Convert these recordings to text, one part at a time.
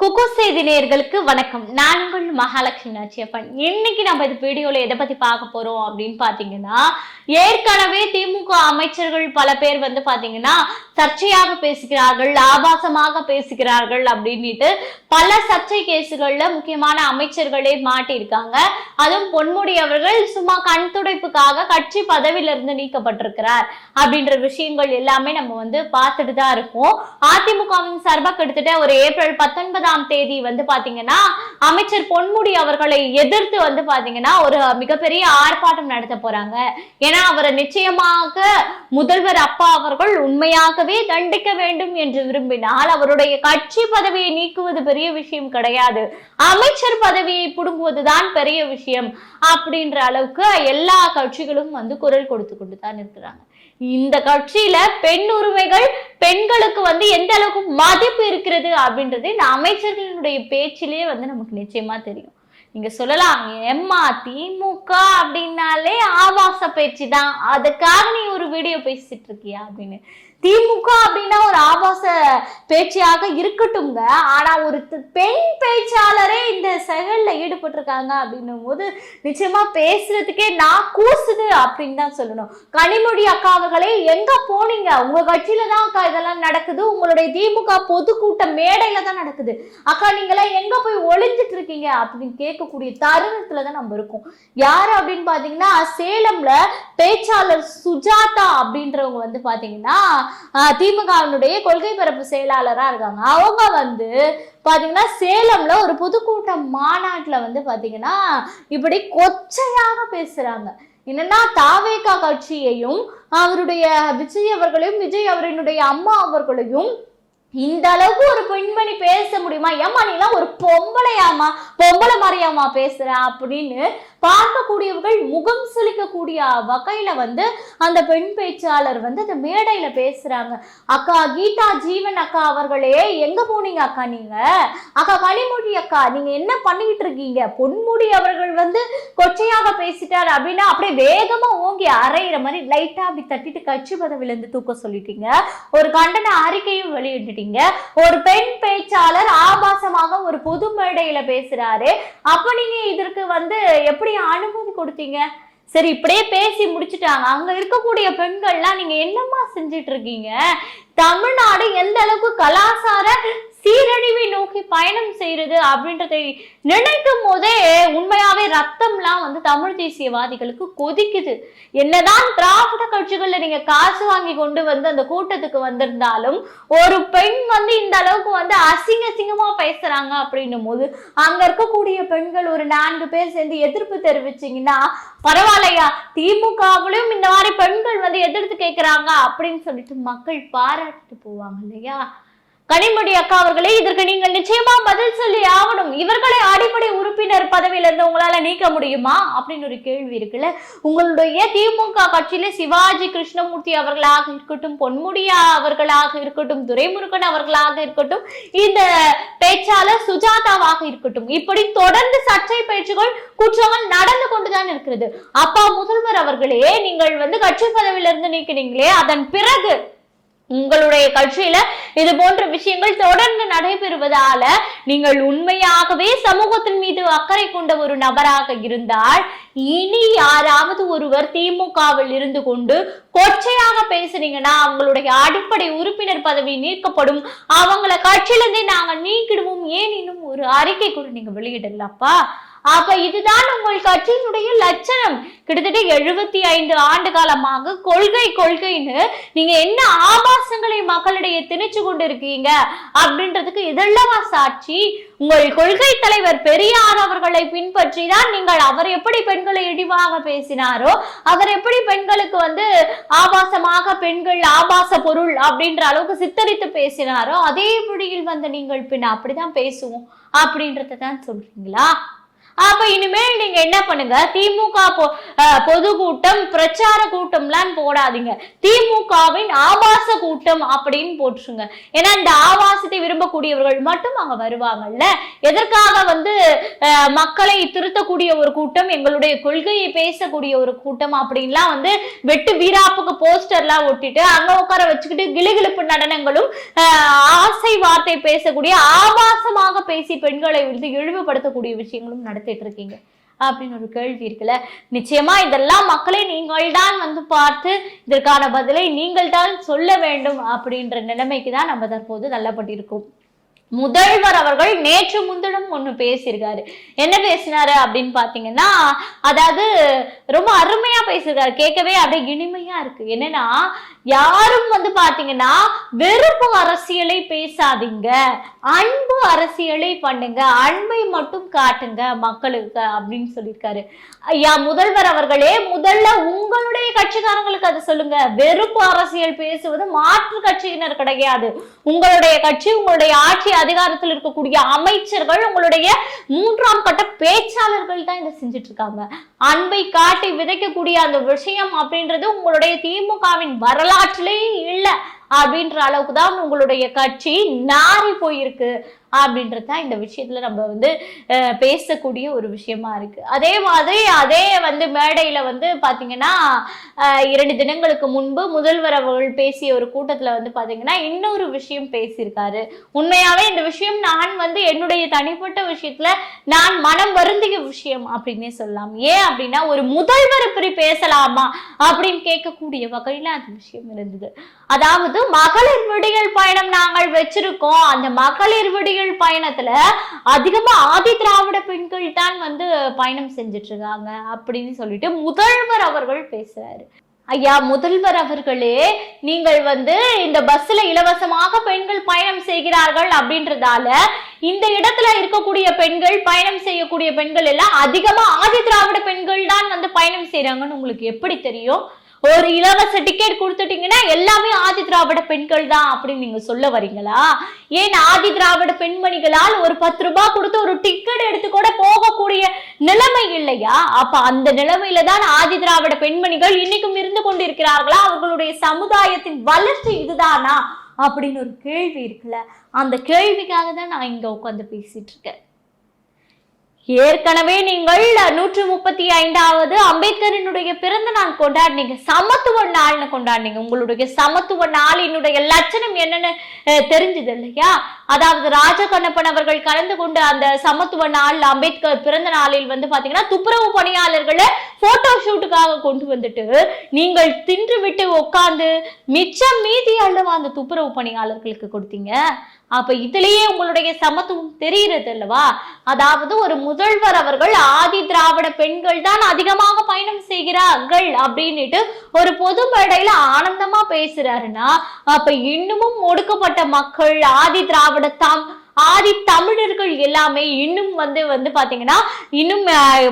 குக்கு செய்தி நேர்களுக்கு வணக்கம். நான் உங்கள் மகாலட்சுமி நாச்சியப்பன். இன்னைக்கு நம்ம இந்த வீடியோல எதை பத்தி பார்க்க போறோம் அப்படின்னு பாத்தீங்கன்னா ஏற்கனவே திமுக அமைச்சர்கள் பல பேர் வந்து பாத்தீங்கன்னா சர்ச்சையாக பேசுகிறார்கள் ஆபாசமாக பேசுகிறார்கள் அப்படின்னுட்டு பல சர்ச்சை கேசுகள்ல முக்கியமான அமைச்சர்களே மாட்டியிருக்காங்க. அதுவும் பொன்முடி அவர்கள் சும்மா கண் துடைப்புக்காக கட்சி பதவியில இருந்து நீக்கப்பட்டிருக்கிறார் அப்படின்ற விஷயங்கள் எல்லாமே நம்ம வந்து பார்த்துட்டு தான் இருக்கோம். அதிமுகவின் சார்பாக கிட்டத்தட்ட ஒரு ஏப்ரல் பத்தொன்பது பத்தொன்பதாம் தேதி வந்து பாத்தீங்கன்னா அமைச்சர் பொன்முடி அவர்களை எதிர்த்து வந்து பாத்தீங்கன்னா ஒரு மிகப்பெரிய ஆர்ப்பாட்டம் நடத்த போறாங்க. ஏன்னா அவரை நிச்சயமாக முதல்வர் அப்பா அவர்கள் உண்மையாகவே தண்டிக்க வேண்டும் என்று விரும்பினால் அவருடைய கட்சி பதவியை நீக்குவது பெரிய விஷயம் கிடையாது. அமைச்சர் பதவியை புடுங்குவதுதான் பெரிய விஷயம் அப்படின்ற அளவுக்கு எல்லா கட்சிகளும் வந்து குரல் கொடுத்து கொண்டு தான் இருக்கிறாங்க. இந்த கட்சியில பெண் உரிமைகள் பெண்களுக்கு வந்து எந்த அளவுக்கு மதிப்பு இருக்கிறது அப்படின்றது இந்த அமைச்சர்களினுடைய பேச்சிலேயே வந்து நமக்கு நிச்சயமா தெரியும். நீங்க சொல்லலாம் எம்மா திமுக அப்படின்னாலே ஆபாச பேச்சு தான் அதுக்காக நீ ஒரு வீடியோ பேசிட்டு இருக்கியா அப்படின்னு. திமுக அப்படின்னா ஒரு ஆபாச பேச்சியாக இருக்கட்டும்ங்க. ஆனா ஒரு பெண் பேச்சாளரே இந்த செயல்ல ஈடுபட்டிருக்காங்க அப்படின்னும் போது நிச்சயமா பேசுறதுக்கே நான் கூசுது அப்படின்னு தான் சொல்லணும். கனிமொழி அக்கா அவர்களே எங்க போனீங்க? உங்க கட்சியில தான் அக்கா இதெல்லாம் நடக்குது. உங்களுடைய திமுக பொதுக்கூட்ட மேடையில தான் நடக்குது. அக்கா நீங்களாம் எங்க போய் ஒளிஞ்சிட்டு இருக்கீங்க அப்படின்னு கேட்கக்கூடிய தருணத்துல தான் நம்ம இருக்கோம். யாரு அப்படின்னு பாத்தீங்கன்னா சேலம்ல பேச்சாளர் சுஜாதா அப்படின்றவங்க வந்து பாத்தீங்கன்னா திமுகவினுடைய கொள்கை பரப்பு செயலாளரா இருக்காங்க. அவங்க வந்து பாத்தீங்கன்னா சேலம்ல ஒரு பொதுக்கூட்டம் மாநாட்டுல வந்து பாத்தீங்கன்னா இப்படி கொச்சையாக பேசுறாங்க. என்னன்னா தாவேகா கட்சியையும் அவருடைய விஜய் அவர்களையும் விஜய் அவரினுடைய அம்மா அவர்களையும் இந்த அளவுக்கு ஒரு பெண்மணி பேச முடியுமா? ஏம்மா நீலாம் ஒரு பொம்பளையாமா பொம்பளை மாதிரியாமா பேசுற அப்படின்னு பார்க்கக்கூடியவர்கள் முகம் சுளிக்கக்கூடிய வகையில வந்து அந்த பெண் பேச்சாளர் வந்து அந்த மேடையில பேசுறாங்க. அக்கா கீதா ஜீவன் அக்கா அவர்களே எங்க போனீங்க அக்கா நீங்க? அக்கா கனிமொழி அக்கா நீங்க என்ன பண்ணிக்கிட்டு இருக்கீங்க? பொன்முடி அவர்கள் வந்து கொச்சையாக பேசிட்டார் அப்படின்னா அப்படியே வேகமா ஓங்கி அரைகிற மாதிரி லைட்டா அப்படி தட்டிட்டு கட்சி பதவியிலிருந்து தூக்க சொல்லிட்டீங்க. ஒரு கண்டன அறிக்கையும் வெளியிட்டுட்டீங்க. ஒரு பெண் பேச்சாளர் ஆபாசமாக ஒரு பொது மேடையில பேசுறாரு. அப்ப நீங்க இதற்கு வந்து எப்படி அனுமதி கொடுத்தீங்க. சரி இப்படியே பேசி முடிச்சுட்டாங்க. அங்க இருக்கக்கூடிய பெண்கள்லாம் நீங்க என்னம்மா செஞ்சிட்டு இருக்கீங்க? தமிழ்நாடு எந்த அளவுக்கு கலாச்சார சீரழிவை நோக்கி பயணம் செய்யறது அப்படின்றதை நினைக்கும் போதே உண்மையாவே ரத்தம்லாம் வந்து தமிழ் தேசியவாதிகளுக்கு கொதிக்குது. என்னதான் திராவிட கட்சிகள்ல நீங்க காசு வாங்கி கொண்டு வந்து அந்த கூட்டத்துக்கு வந்திருந்தாலும் ஒரு பெண் வந்து இந்த அளவுக்கு வந்து அசிங்க அசிங்கமா பேசுறாங்க அப்படின்னும் போது அங்க இருக்கக்கூடிய பெண்கள் ஒரு நான்கு பேர் சேர்ந்து எதிர்ப்பு தெரிவிச்சீங்கன்னா பரவாயில்லையா? திமுகவிலும் இந்த மாதிரி பெண்கள் வந்து எதிர்த்து கேட்கிறாங்க அப்படின்னு சொல்லிட்டு மக்கள் பாராட்டிட்டு போவாங்க இல்லையா? கனிமொழி அக்கா அவர்களே இதற்கு நீங்கள் நிச்சயமா பதில் சொல்லி ஆகணும். இவர்களை அடிப்படை உறுப்பினர் பதவியில இருந்து உங்களால நீக்க முடியுமா? அப்படின்னு ஒரு கேள்வி இருக்குல்ல. உங்களுடைய திமுக கட்சியில சிவாஜி கிருஷ்ணமூர்த்தி அவர்களாக இருக்கட்டும் பொன்முடியா அவர்களாக இருக்கட்டும் துரைமுருகன் அவர்களாக இருக்கட்டும் இந்த பேச்சாளர் சுஜாதாவாக இருக்கட்டும் இப்படி தொடர்ந்து சர்ச்சை பேச்சுகள் குற்றங்கள் நடந்து கொண்டுதான் இருக்கிறது. அப்பா முதல்வர் அவர்களே நீங்கள் வந்து கட்சி பதவியிலிருந்து நீக்கினீங்களே அதன் பிறகு உங்களுடைய கட்சியில இது போன்ற விஷயங்கள் தொடர்ந்து நடைபெறுவதால நீங்கள் உண்மையாகவே சமூகத்தின் மீது அக்கறை கொண்ட ஒரு நபராக இருந்தால் இனி யாராவது ஒருவர் திமுகவில் இருந்து கொண்டு கொச்சையாக பேசுனீங்கன்னா அவங்களுடைய அடிப்படை உறுப்பினர் பதவி நீக்கப்படும். அவங்கள கட்சியிலிருந்தே நாங்க நீக்கிடுவோம். ஏன் இன்னும் ஒரு அறிக்கை கூட நீங்க வெளியிடலப்பா? அப்ப இதுதான் உங்கள் கட்சியினுடைய லட்சணம். கிட்டத்தட்ட எழுபத்தி ஐந்து ஆண்டு காலமாக கொள்கை கொள்கைன்னு நீங்க என்ன ஆபாசங்களை மக்களிடையே திணிச்சு கொண்டு இருக்கீங்க அப்படின்றதுக்கு இதெல்லாம் சாட்சி. உங்கள் கொள்கை தலைவர் பெரியார் அவர்களை பின்பற்றி தான் நீங்கள் அவர் எப்படி பெண்களை இழிவாக பேசினாரோ அவர் எப்படி பெண்களுக்கு வந்து ஆபாசமாக பெண்கள் ஆபாச பொருள் அப்படின்ற அளவுக்கு சித்தரித்து பேசினாரோ அதே மொழியில் வந்து நீங்கள் பின் அப்படிதான் பேசுவோம் அப்படின்றத தான் சொல்றீங்களா? அப்ப இனிமேல் நீங்க என்ன பண்ணுங்க? திமுக பொ- பொதுக்கூட்டம் பிரச்சார கூட்டம்லாம் போடாதீங்க. திமுகவின் ஆபாச கூட்டம் அப்படின்னு போட்டுருங்க ஏன்னா இந்த ஆபாசத்தை விரும்பக்கூடியவர்கள் மட்டும் அங்க வருவாங்கல்ல. எதற்காக வந்து மக்களை திருத்தக்கூடிய ஒரு கூட்டம் எங்களுடைய கொள்கையை பேசக்கூடிய ஒரு கூட்டம் அப்படின்லாம் வந்து வெட்டு வீராப்புக்கு போஸ்டர்லாம் ஒட்டிட்டு அங்க உட்கார வச்சுக்கிட்டு கிளுகிளுப்பு நடனங்களும் ஆசை வார்த்தை பேசக்கூடிய ஆபாசமாக பேசி பெண்களை வந்து இழிவுபடுத்தக்கூடிய விஷயங்களும் நடத்திட்டு இருக்கீங்க அப்படின்னு ஒரு கேள்வி இருக்குல்ல? நிச்சயமா இதெல்லாம் மக்களை நீங்கள் தான் வந்து பார்த்து இதற்கான பதிலை நீங்கள் தான் சொல்ல வேண்டும் அப்படின்ற நிலைமைக்கு தான் நம்ம தற்போது தள்ளப்பட்டிருக்கோம். முதல்வர் அவர்கள் நேற்று முந்தினம் ஒண்ணு பேசியிருக்காரு. என்ன பேசினாரு அப்படின்னு பார்த்தீங்கன்னா அதாவது ரொம்ப அருமையா பேசியிருக்காரு. கேட்கவே அப்படியே இனிமையா இருக்கு. என்னன்னா யாரும் வந்து பாத்தீங்கன்னா வெறுப்பு அரசியலை பேசாதீங்க. அன்பு அரசியலை பண்ணுங்க. அன்பை மட்டும் காட்டுங்க மக்களுக்கு அப்படின்னு சொல்லியிருக்காரு. ஐயா முதல்வர் அவர்களே முதல்ல உங்களுடைய கட்சிக்காரங்களுக்கு அதை சொல்லுங்க. வெறுப்பு அரசியல் பேசுவது மாற்று கட்சியினர் கிடையாது. உங்களுடைய கட்சி உங்களுடைய ஆட்சி அதிகாரத்தில் இருக்கக்கூடிய அமைச்சர்கள் உங்களுடைய மூன்றாம் கட்ட பேச்சாளர்கள் தான் இதை செஞ்சுட்டு இருக்காங்க அன்பை காட்டி விதைக்கக்கூடிய அந்த விஷயம் அப்படின்றது உங்களுடைய திமுகவின் வரலாற்றிலே இல்லை. அப்படின்ற அளவுக்கு தான் உங்களுடைய கட்சி நாறி போயிருக்கு. அப்படின்றது தான் இந்த விஷயத்துல நம்ம வந்து பேசக்கூடிய ஒரு விஷயமா இருக்கு. அதே மாதிரி அதே வந்து மேடையில வந்து பாத்தீங்கன்னா இரண்டு தினங்களுக்கு முன்பு முதல்வர் அவர்கள் பேசிய ஒரு கூட்டத்துல வந்து பாத்தீங்கன்னா இன்னொரு விஷயம் பேசியிருக்காரு. உண்மையாவே இந்த விஷயம் நான் வந்து என்னுடைய தனிப்பட்ட விஷயத்துல நான் மனம் வருந்திய விஷயம் அப்படின்னே சொல்லலாம். ஏன் அப்படின்னா ஒரு முதல்வர் இப்படி பேசலாமா அப்படின்னு கேட்கக்கூடிய வகையில அந்த விஷயம் இருந்தது. அதாவது மகளிர் விடியல் பயணம் நாங்கள் வச்சிருக்கோம். அந்த மகளிர் விடியல் பயணத்துல அதிகமா ஆதி திராவிட பெண்கள் தான் வந்து பயணம் செஞ்சுட்டு இருக்காங்க அப்படின்னு சொல்லிட்டு முதல்வர் அவர்கள் பேசுறாரு. ஐயா முதல்வர் அவர்களே நீங்கள் வந்து இந்த பஸ்ல இலவசமாக பெண்கள் பயணம் செய்கிறார்கள் அப்படின்றதால இந்த இடத்துல இருக்கக்கூடிய பெண்கள் பயணம் செய்யக்கூடிய பெண்கள் எல்லாம் அதிகமா ஆதி திராவிட பெண்கள் தான் வந்து பயணம் செய்யறாங்கன்னு உங்களுக்கு எப்படி தெரியும்? ஒரு இலவச டிக்கெட் கொடுத்துட்டீங்கன்னா எல்லாமே ஆதி திராவிட பெண்கள் தான் அப்படின்னு நீங்க சொல்ல வரீங்களா? ஏன் ஆதி திராவிட பெண்மணிகளால் ஒரு பத்து ரூபாய் கொடுத்து ஒரு டிக்கெட் எடுத்து கூட போகக்கூடிய நிலைமை இல்லையா? அப்ப அந்த நிலைமையில தான் ஆதி திராவிட பெண்மணிகள் இன்னைக்கும் இருந்து கொண்டிருக்கிறார்களா? அவர்களுடைய சமுதாயத்தின் வளர்ச்சி இதுதானா? அப்படின்னு ஒரு கேள்வி இருக்குல்ல. அந்த கேள்விக்காக தான் நான் இங்க உட்காந்து பேசிட்டு இருக்கேன். ஏற்கனவே நீங்கள் நூற்று முப்பத்தி ஐந்தாவது அம்பேத்கரினுடைய பிறந்த நாள் கொண்டாடினீங்க. சமத்துவ நாள்னு கொண்டாடினீங்க. உங்களுடைய சமத்துவ நாளினுடைய லட்சணம் என்னன்னு தெரிஞ்சது இல்லையா? அதாவது ராஜகண்ணப்பன் அவர்கள் கலந்து கொண்டு அந்த சமத்துவ நாள் அம்பேத்கர் பிறந்த நாளில் வந்து பாத்தீங்கன்னா துப்புரவு பணியாளர்களை போட்டோ ஷூட்டுக்காக கொண்டு வந்துட்டு நீங்கள் தின்று விட்டு உட்காந்து மிச்சம் மீதி அல்லவா அந்த துப்புரவு பணியாளர்களுக்கு கொடுத்தீங்க. அப்ப இதுலயே உங்களுடைய சமத்துவம் தெரிகிறது அல்லவா? அதாவது ஒரு முதல்வர் அவர்கள் ஆதி திராவிட பெண்கள் தான் அதிகமாக பயணம் செய்கிறார்கள் அப்படின்னுட்டு ஒரு பொது மேடையில ஆனந்தமா பேசுறாருன்னா அப்ப இன்னமும் ஒடுக்கப்பட்ட மக்கள் ஆதி திராவிட தாம் ஆதி தமிழர்கள் எல்லாமே இன்னும் வந்து வந்து பாத்தீங்கன்னா இன்னும்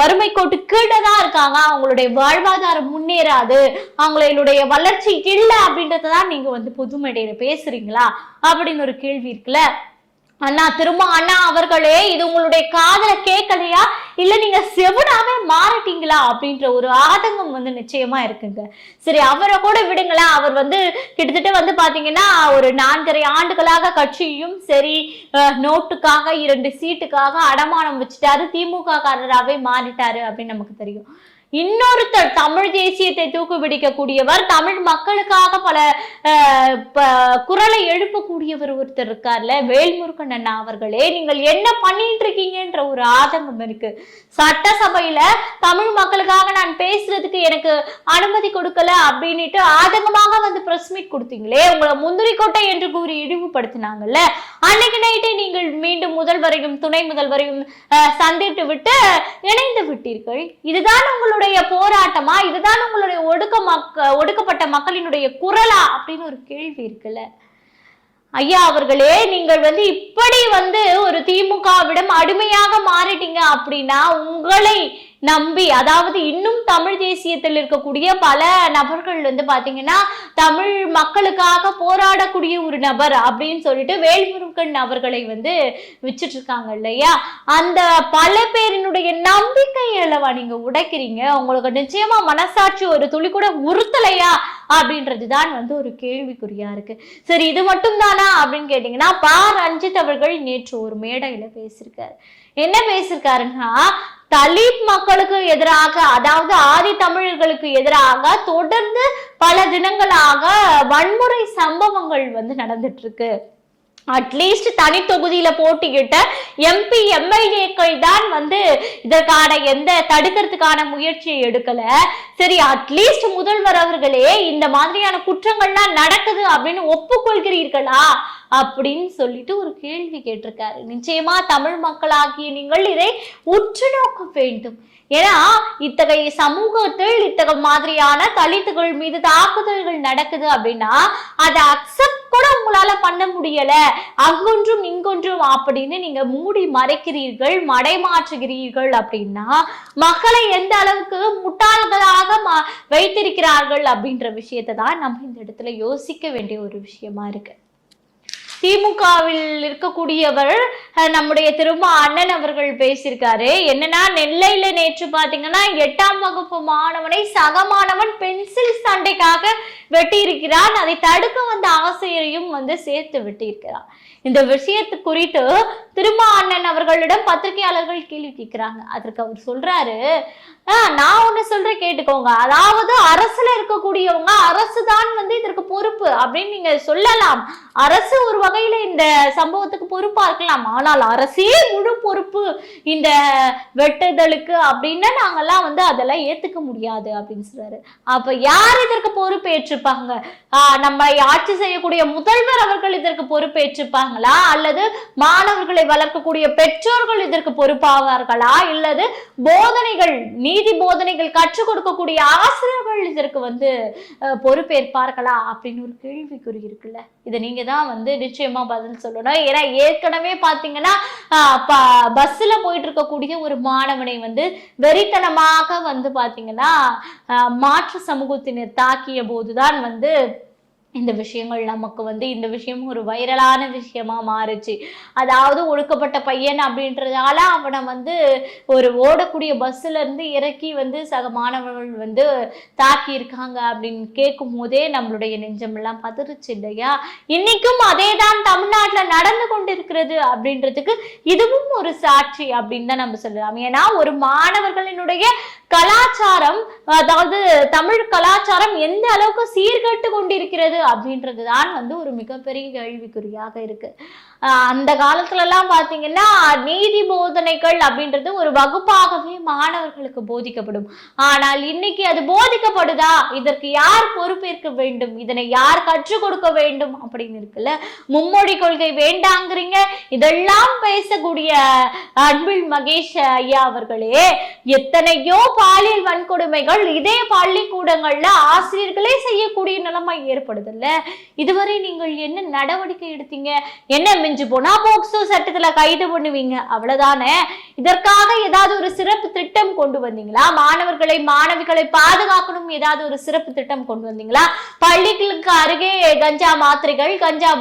வறுமை கோட்டு கீழே தான் இருக்காங்க. அவங்களுடைய வாழ்வாதாரம் முன்னேறாது. அவங்களுடைய வளர்ச்சி இல்லை அப்படின்றத தான் நீங்க வந்து புதுமேடையில பேசுறீங்களா? அப்படின்னு ஒரு கேள்வி இருக்குல்ல. அண்ணா திரும்ப அண்ணா அவர்களே இது உங்களுடைய காதல கேட்கலையா? இல்ல நீங்க செவனாவே மாறிட்டீங்களா? அப்படின்ற ஒரு ஆதங்கம் வந்து நிச்சயமா இருக்குங்க. சரி அவரை கூட விடுங்களேன். அவர் வந்து கிட்டத்தட்ட வந்து பாத்தீங்கன்னா ஒரு நான்கரை ஆண்டுகளாக கட்சியும் சரி நோட்டுக்காக இரண்டு சீட்டுக்காக அடமானம் வச்சுட்டாரு. திமுக காரராகவே மாறிட்டாரு அப்படின்னு நமக்கு தெரியும். இன்னொருத்தர் தமிழ் தேசியத்தை தூக்கு பிடிக்கக்கூடியவர் தமிழ் மக்களுக்காக பல குரலை எழுப்பக்கூடியவர் ஒருத்தர் இருக்கார்ல வேல்முருகன் அண்ணா அவர்களே. நீங்கள் என்ன பண்ணிட்டு இருக்கீங்கன்ற ஒரு ஆதங்கம் இருக்கு. சட்டசபையில தமிழ் மக்களுக்காக நான் பேசுறதுக்கு எனக்கு அனுமதி கொடுக்கல அப்படின்னுட்டு ஆதங்கமாக வந்து பிரஸ் மீட் கொடுத்தீங்களே. உங்களை முந்திரி கோட்டை என்று கூறி இழிவுபடுத்தினாங்கல்ல. அன்னைக்கு நைட்டே நீங்கள் மீண்டும் முதல்வரையும் துணை முதல்வரையும் அஹ், சந்தித்து விட்டு இணைந்து விட்டீர்கள். இதுதான் உங்களுடைய போராட்டமா? இதுதான் உங்களுடைய ஒடுக்க மக்க ஒடுக்கப்பட்ட மக்களினுடைய குரலா? அப்படின்னு ஒரு கேள்வி இருக்குல்ல. ஐயா அவர்களே நீங்கள் வந்து இப்படி வந்து ஒரு திமுகவிடம் அடிமையாக மாறிட்டீங்க அப்படின்னா உங்களை நம்பி அதாவது இன்னும் தமிழ் தேசியத்தில் இருக்கக்கூடிய பல நபர்கள் வந்து பாத்தீங்கன்னா தமிழ் மக்களுக்காக போராடக்கூடிய ஒரு நபர் அப்படின்னு சொல்லிட்டு வேல்முருகன் அவர்களை வந்து வச்சுட்டு இருக்காங்க இல்லையா? அந்த பல பேரினுடைய நம்பிக்கை அல்லவா நீங்க உடைக்கிறீங்க. உங்களுக்கு நிச்சயமா மனசாட்சி ஒரு துளி கூட உறுத்தலையா? அப்படின்றது தான் வந்து ஒரு கேள்விக்குறியா இருக்கு. சரி இது மட்டும் தானா அப்படின்னு கேட்டீங்கன்னா பா ரஞ்சித் அவர்கள் நேற்று ஒரு மேடையில பேசியிருக்காரு. என்ன பேசியிருக்காருன்னா தலித் மக்களுக்கு எதிராக அதாவது ஆதி தமிழர்களுக்கு எதிராக தொடர்ந்து பல தினங்களாக வன்முறை சம்பவங்கள் வந்து நடந்துட்டு இருக்கு. அட்லீஸ்ட் தனி தொகுதியில போட்டியிட்ட எம்பி எம்எல்ஏக்கள் தான் வந்து இதற்கான எந்த தடுக்கிறதுக்கான முயற்சியை எடுக்கல. சரி அட்லீஸ்ட் முதல்வர் அவர்களே இந்த மாதிரியான குற்றங்கள்லாம் நடக்குது அப்படின்னு ஒப்புக்கொள்கிறீர்களா அப்படின்னு சொல்லிட்டு ஒரு கேள்வி கேட்டிருக்காரு. நிச்சயமா தமிழ் மக்களாகிய நீங்கள் இதை உற்று நோக்க வேண்டும். ஏன்னா இத்தகைய சமூகத்தில் இத்தகைய மாதிரியான தலித்துகள் மீது தாக்குதல்கள் நடக்குது அப்படின்னா அதை அக்செப்ட் கூட உங்களால பண்ண முடியல. அங்கொன்றும் இங்கொன்றும் அப்படின்னு நீங்க மூடி மறைக்கிறீர்கள் மடைமாற்றுகிறீர்கள் அப்படின்னா மக்களை எந்த அளவுக்கு முட்டாள்களாக வைத்திருக்கிறார்கள் அப்படின்ற விஷயத்தை தான் நம்ம இந்த இடத்துல யோசிக்க வேண்டிய ஒரு விஷயமா இருக்கு. திமுகவில் இருக்கக்கூடியவர் அஹ், நம்முடைய திரும்ப அண்ணன் அவர்கள் பேசியிருக்காரு. என்னன்னா நெல்லையில நேற்று பாத்தீங்கன்னா எட்டாம் வகுப்பு மாணவனை சக மாணவன் பென்சில் சண்டைக்காக வெட்டியிருக்கிறான். அதை தடுக்க வந்த ஆசிரியரையும் வந்து சேர்த்து வெட்டியிருக்கிறான் இந்த விஷயத்து குறித்து திரும்ப அண்ணன் அவர்களிடம் பத்திரிகையாளர்கள் கேள்வி கேட்கிறாங்க. அதற்கு அவர் சொல்றாரு நான் ஒண்ணு சொல்றேன் கேட்டுக்கோங்க. அதாவது அரசுல இருக்கக்கூடியவங்க அரசு தான் வந்து இதற்கு பொறுப்பு. அப்படின்னு நீங்க சொல்லலாம். அரசு ஒரு வகையில இந்த சம்பவத்துக்கு பொறுப்பா இருக்கலாம். ஆனால் அரசே முழு பொறுப்பு இந்த வெட்டுதலுக்கு அப்படின்னு நாங்கெல்லாம் வந்து அதெல்லாம் ஏத்துக்க முடியாது அப்படின்னு சொல்றாரு. அப்ப யார் இதற்கு பொறுப்பேற்று ஆஹ் நம்மை ஆட்சி செய்யக்கூடிய முதல்வர் அவர்கள் இதற்கு பொறுப்பேற்றுப்பாங்களா அல்லது மாணவர்களை வளர்க்கக்கூடிய பெற்றோர்கள் இதற்கு பொறுப்பாவார்களா? இல்லது போதனைகள் நீதி போதனைகள் கற்றுக் கொடுக்கக்கூடிய ஆசிரியர்கள் இதற்கு வந்து அஹ், பொறுப்பேற்பார்களா? அப்படின்னு ஒரு கேள்விக்குறி இருக்குல்ல. இதை நீங்க தான் வந்து நிச்சயமா பதில் சொல்லணும். ஏன்னா ஏற்கனவே பார்த்தீங்கன்னா ப- பஸ்ஸில் போயிட்டு இருக்கக்கூடிய ஒரு மாணவனை வந்து வெறித்தனமாக வந்து பார்த்தீங்கன்னா ஆஹ், மாற்று சமூகத்தினர் தாக்கிய போதுதான் வந்து இந்த விஷயங்கள் நமக்கு வந்து இந்த விஷயமும் ஒரு வைரலான விஷயமா மாறுச்சு. அதாவது ஒழுக்கப்பட்ட பையன் அப்படின்றதால அவனை வந்து ஒரு ஓடக்கூடிய பஸ்ல இருந்து இறக்கி வந்து சக மாணவர்கள் வந்து தாக்கி இருக்காங்க அப்படின்னு கேட்கும் போதே நம்மளுடைய நெஞ்சமெல்லாம் பதறுச்சு இல்லையா? இன்னைக்கும் அதே தான் தமிழ்நாட்டில் நடந்து கொண்டிருக்கிறது அப்படின்றதுக்கு இதுவும் ஒரு சாட்சி அப்படின்னு தான் நம்ம சொல்லலாம். ஏன்னா ஒரு மாணவர்களினுடைய கலாச்சாரம் அதாவது தமிழ் கலாச்சாரம் எந்த அளவுக்கு சீர்கெட்டு கொண்டிருக்கிறது அப்படின்றது தான் வந்து ஒரு மிகப்பெரிய கேள்விக்குறியாக இருக்கு. அந்த காலத்துல எல்லாம் பாத்தீங்கன்னா நீதி போதனைகள் அப்படின்றது ஒரு வகுப்பாகவே மாணவர்களுக்கு போதிக்கப்படும். ஆனால் இன்னைக்கு அது போதிக்கப்படுதா? இதற்கு யார் பொறுப்பேற்க வேண்டும்? இதனை யார் கற்றுக் கொடுக்க வேண்டும்? அப்படின்னு இருக்குல்ல? மும்மொழி கொள்கை வேண்டாங்கிறீங்க. இதெல்லாம் பேசக்கூடிய அன்பில் மகேஷ் ஐயா அவர்களே எத்தனையோ பாலியல் வன்கொடுமைகள் இதே பள்ளிக்கூடங்கள்ல ஆசிரியர்களே செய்யக்கூடிய நிலைமை ஏற்படுதுல்ல. இதுவரை நீங்கள் என்ன நடவடிக்கை எடுத்தீங்க? என்ன மிஞ்சு போனா போக்சோ சட்டத்துல கைது பண்ணுவீங்க. அவ்வளவுதானே? இதற்காக ஏதாவது ஒரு சிறப்பு திட்டம் கொண்டு வந்தீங்களா? மாணவர்களை மாணவிகளை பாதுகாக்கணும் ஏதாவது ஒரு சிறப்பு திட்டம் கொண்டு வந்தீங்களா? பள்ளிகளுக்கு அருகே கஞ்சா மாத்திரைகள் கஞ்சா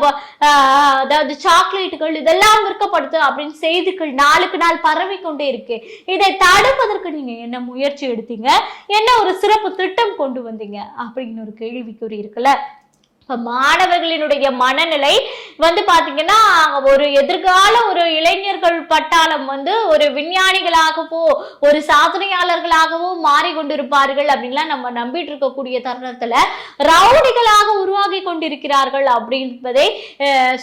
அதாவது சாக்லேட்டுகள் இதெல்லாம் விற்கப்படுது அப்படின்னு செய்திகள் நாளுக்கு நாள் பரவி கொண்டே இருக்கு. இதை தடுப்பதற்கு நீங்க என்ன முயற்சி எடுத்தீங்க? என்ன ஒரு சிறப்பு திட்டம் கொண்டு வந்தீங்க? அப்படின்னு ஒரு கேள்விக்குறி இருக்குல்ல. இப்போ மாணவர்களினுடைய மனநிலை வந்து பார்த்தீங்கன்னா ஒரு எதிர்கால ஒரு இளைஞர்கள் பட்டாளம் வந்து ஒரு விஞ்ஞானிகளாகவோ ஒரு சாதனையாளர்களாகவோ மாறிக்கொண்டிருப்பார்கள் அப்படின்லாம் நம்ம நம்பிட்டு இருக்கக்கூடிய தருணத்தில் ரவுடிகளாக உருவாகி கொண்டிருக்கிறார்கள் அப்படின்பதை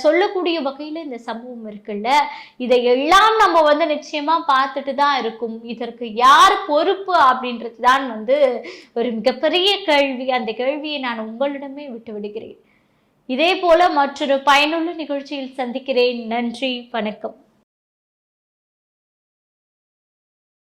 சொல்லக்கூடிய வகையில் இந்த சம்பவம் இருக்குல்ல? இதை எல்லாம் நம்ம வந்து நிச்சயமா பார்த்துட்டு தான் இருக்கும். இதற்கு யார் பொறுப்பு அப்படின்றது தான் வந்து ஒரு மிகப்பெரிய கேள்வி. அந்த கேள்வியை நான் உங்களிடமே விட்டு விடுகிறேன். இதே போல மற்றொரு பயனுள்ள நிகழ்ச்சியில் சந்திக்கிறேன். நன்றி வணக்கம்.